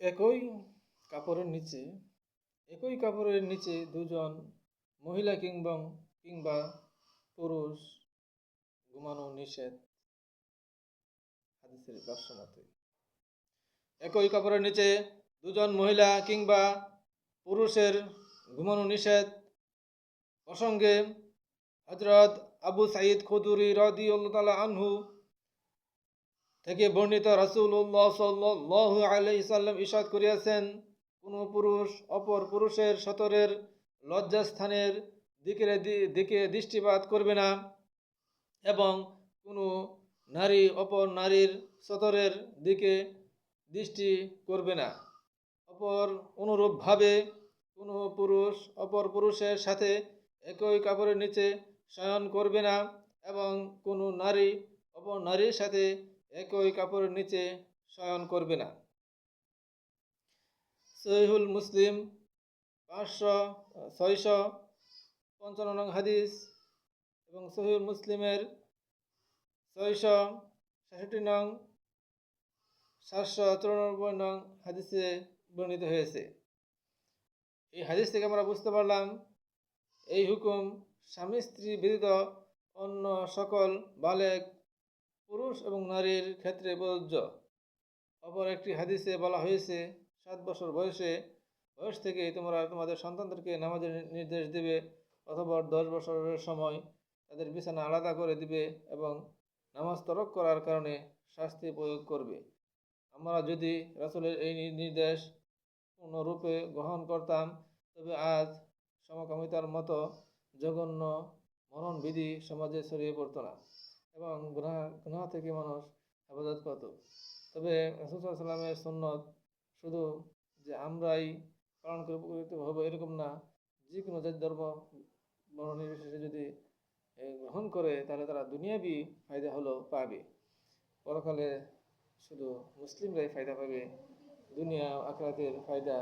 একই কাপড়ের নিচে, একই কাপড়ের নিচে দুজন মহিলা কিংবা কিংবা পুরুষ ঘুমানো নিষেধ। হাদিসের ভাষ্য মতে, একই কাপড়ের নিচে দুজন মহিলা কিংবা পুরুষের ঘুমানো নিষেধ। প্রসঙ্গে হজরত আবু সাইদ খুদুরি রদি আনহু থেকে বর্ণিত রাসূলুল্লাহ সাল্লাল্লাহু আলাইহি সাল্লাম ইরশাদ করিয়াছেন, কোন পুরুষ অপর পুরুষের সতরের লজ্জাস্থানের দিকে দিকে দৃষ্টিপাত করবে না এবং কোনো নারী অপর নারীর সতরের দিকে দৃষ্টি করবে না। অপর অনুরূপভাবে কোনো পুরুষ অপর পুরুষের সাথে একই কাপড়ের নিচে শয়ন করবে না এবং কোনো নারী অপর নারীর সাথে একই কাপড়ের নিচে শয়ন করবে না। সহিহুল মুসলিম, পাঁচশো, ছয়শো পঞ্চান্ন নং হাদিস এবং সহিহুল মুসলিমের ছয়শো ছেষট্টি নং, সাতশো চুরানব্বই নং হাদিসে বর্ণিত হয়েছে। এই হাদিস থেকে আমরা বুঝতে পারলাম, এই হুকুম স্বামী স্ত্রী ব্যতীত অন্য সকল বালেক পুরুষ এবং নারীর ক্ষেত্রে প্রযোজ্য। অপর একটি হাদিসে বলা হয়েছে, সাত বছর বয়সে, বয়স থেকে তোমরা তোমাদের সন্তানদেরকে নামাজের নির্দেশ দেবে অথবা দশ বছরের সময় তাদের বিছানা আলাদা করে দিবে এবং নামাজ তরক করার কারণে শাস্তি প্রয়োগ করবে। আমরা যদি রাসুলের এই নির্দেশ পূর্ণরূপে গ্রহণ করতাম, তবে আজ সমকামিতার মতো জঘন্য মরণবিধি সমাজে ছড়িয়ে পড়তো না। এবং গুনাহ গুনাহ থেকে মানুষ হেফাজত পেত তবে রসুল সাল্লামের সুন্নত শুধু যে আমরাই পালন করে উপকৃত হব এরকম না। যে কোনো জাতি, ধর্ম নির্বিশেষে যদি গ্রহণ করে, তাহলে তারা দুনিয়াবি ফায়দা হলো পাবে। পরকালে শুধু মুসলিমরাই ফায়দা পাবে। দুনিয়া, আখরাতের ফায়দা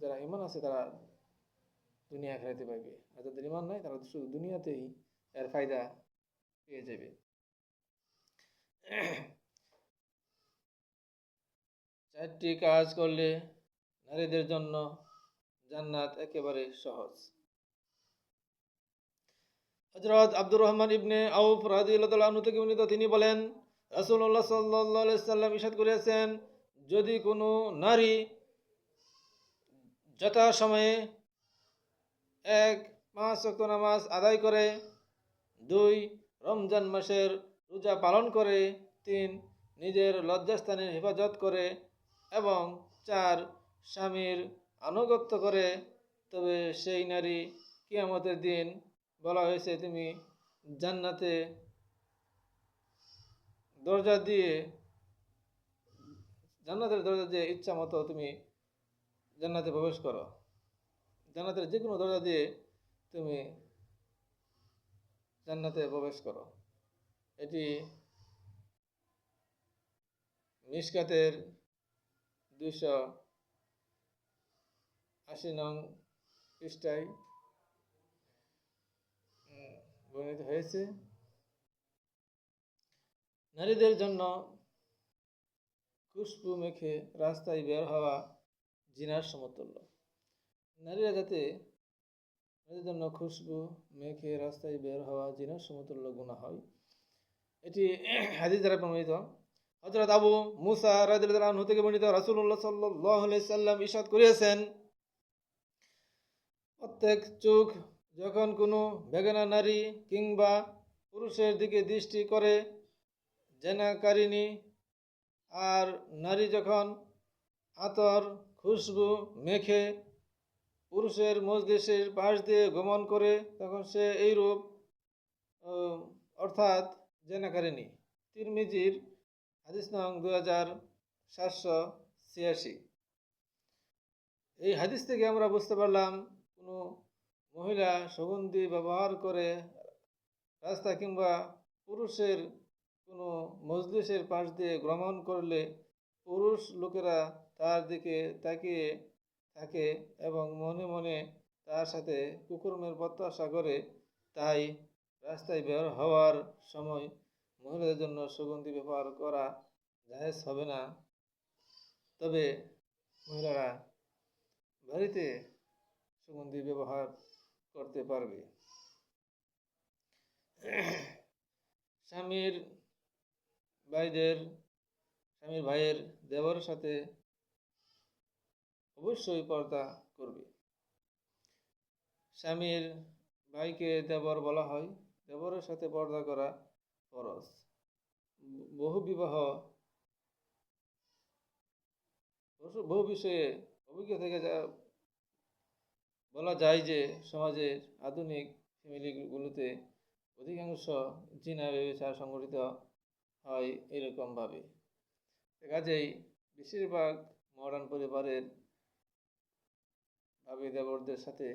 যারা ইমান আছে তারা দুনিয়া, আখরাতে পাবে আর যাদের ইমান নাই, তারা শুধু দুনিয়াতেই এর ফায়দা পেয়ে যাবে। চারটি কাজ করলে নারীদের জন্য জান্নাত একেবারে সহজ। হজরত আব্দুর রহমান ইবনে আউফ রাজিউল্লাহ থেকে উন্নীত তিনি বলেন রাসুল্লাহ সাল্লাহ সাল্লাম ইসাদ করিয়াছেন যদি কোনো নারী যথাসময়ে এক পাঁচ নামাজ আদায় করে, দুই রমজান মাসের রোজা পালন করে, তিন, নিজের লজ্জাস্থানের হেফাজত করে এবং চার, স্বামীর আনুগত্য করে। তবে সেই নারী কিয়ামতের দিন বলা হয়েছে, তুমি জান্নাতে দরজা দিয়ে, জান্নাতের দরজা দিয়ে ইচ্ছা মতো তুমি জান্নাতে প্রবেশ করো। জান্নাতের যে কোনো দরজা দিয়ে তুমি জান্নাতে প্রবেশ করো। এটি মিসকাতের দুইশো আশি নং পৃষ্ঠায় বর্ণিত হয়েছে। নারীদের জন্য খুশবু মেখে রাস্তায় বের হওয়া জিনার সমতুল্য। নারীরা যাতে নারীদের জন্য খুশবু মেখে রাস্তায় বের হওয়া, জিনার সমতুল্য গুণা হয়। এটি হাদিস দ্বারা প্রমাণিত। হজরত আবু মুসা রাজু থেকে বর্ণিত রাসুল্লাহ সাল্লাহ সাল্লাম ইসাদ করিয়াছেন, প্রত্যেক চোখ যখন কোনো বেগানা নারী কিংবা পুরুষের দিকে দৃষ্টি করে জেনাকারিনী আর নারী যখন আতর, খুশবু মেখে পুরুষের মজলিসের পাশ দিয়ে গমন করে তখন সে এইরূপ অর্থাৎ জেনা জেনাকারিনী তিরমিজির হাদিস নং দু হাজার সাতশো ছিয়াশি। এই হাদিস থেকে আমরা বুঝতে পারলাম, কোনো মহিলা সুগন্ধি ব্যবহার করে রাস্তা কিংবা পুরুষের কোনো মজলিসের পাশ দিয়ে ভ্রমণ করলে পুরুষ লোকেরা তার দিকে তাকিয়ে থাকে এবং মনে মনে তার সাথে কুকুরমের প্রত্যাশা করে, তাই রাস্তায় বের হওয়ার সময় মহিলাদের জন্য সুগন্ধি ব্যবহার করা জাহেজ হবে না। তবে মহিলারা বাড়িতে সুগন্ধি ব্যবহার করতে পারবে। স্বামীর ভাইদের স্বামীর ভাইয়ের দেবরের সাথে অবশ্যই পর্দা করবে। স্বামীর ভাইকে দেবর বলা হয়। দেবরের সাথে পর্দা করা ফরজ। বহু বিবাহ বহু- বহু বিষয়ে অভিজ্ঞ থেকে যা বলা যায় যে সমাজের আধুনিক ফ্যামিলিগুলোতে অধিকাংশ জিনা ব্যবচার সংগঠিত হয় এরকমভাবে। কাজেই বেশিরভাগ মডার্ন পরিবারের ভাবি দেবরদের সাথে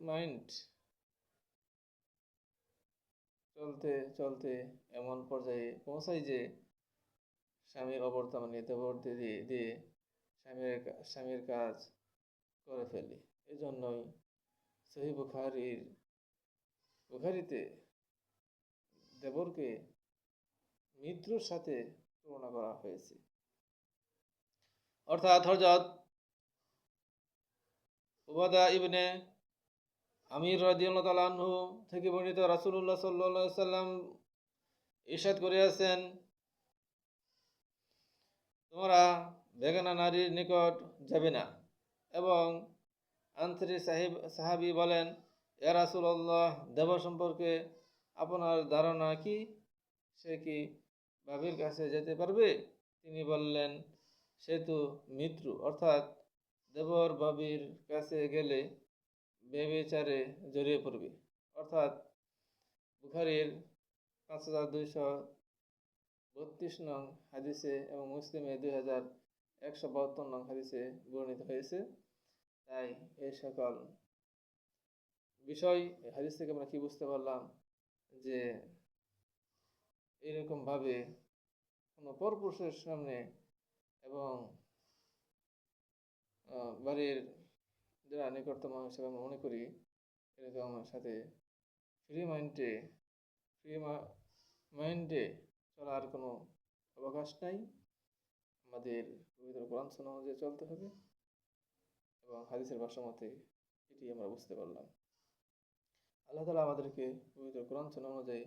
মাইন্ড চলতে চলতে এমন পর্যায়ে পৌঁছায় যে স্বামীর অবর্তমানে দেবরদের দিয়ে দিয়ে স্বামীর স্বামীর কাজ করে ফেলে। এজন্যই সহি বুখারির, বুখারিতে দেবরকে মিত্রর সাথে তুলনা করা হয়েছে। অর্থাৎ হজরত উবাদা ইবনে আমির তাআলা থেকে বর্ণিত রাসূলুল্লাহ সাল্লাল্লাহু আলাইহি সাল্লাম ইরশাদ করিয়াছেন, তোমরা বেগানা নারীর নিকট যাবে না। এবং আনসারী সাহিব, সাহাবি বলেন, এ রাসুল্লাহ দেব সম্পর্কে আপনার ধারণা কি? সে কি ভাবির কাছে যেতে পারবে? তিনি বললেন, সে তো মিত্র অর্থাৎ দেবর ভাবির কাছে গেলে বেবিচারে জড়িয়ে পড়বে। অর্থাৎ বুখারির পাঁচ হাজার দুইশো বত্রিশ নং হাদিসে এবং মুসলিমে দুই হাজার একশো বাহাত্তর নং হাদিসে বর্ণিত হয়েছে। তাই এই সকল বিষয় হাদিস থেকে আমরা কি বুঝতে পারলাম? যে এরকমভাবে কোনো পরপুরুষের সামনে এবং বাড়ির যারা নিকটতম হিসেবে আমরা মনে করি এরকম আমার সাথে ফ্রি মাইন্ডে ফ্রি মাইন্ডে চলার কোনো অবকাশ নাই। আমাদের পবিত্র কোরআন অনুযায়ী চলতে হবে এবং হাদিসের ভাষা মতে এটি আমরা বুঝতে পারলাম। আল্লাহ তালা আমাদেরকে পবিত্র কোরআন শোনা অনুযায়ী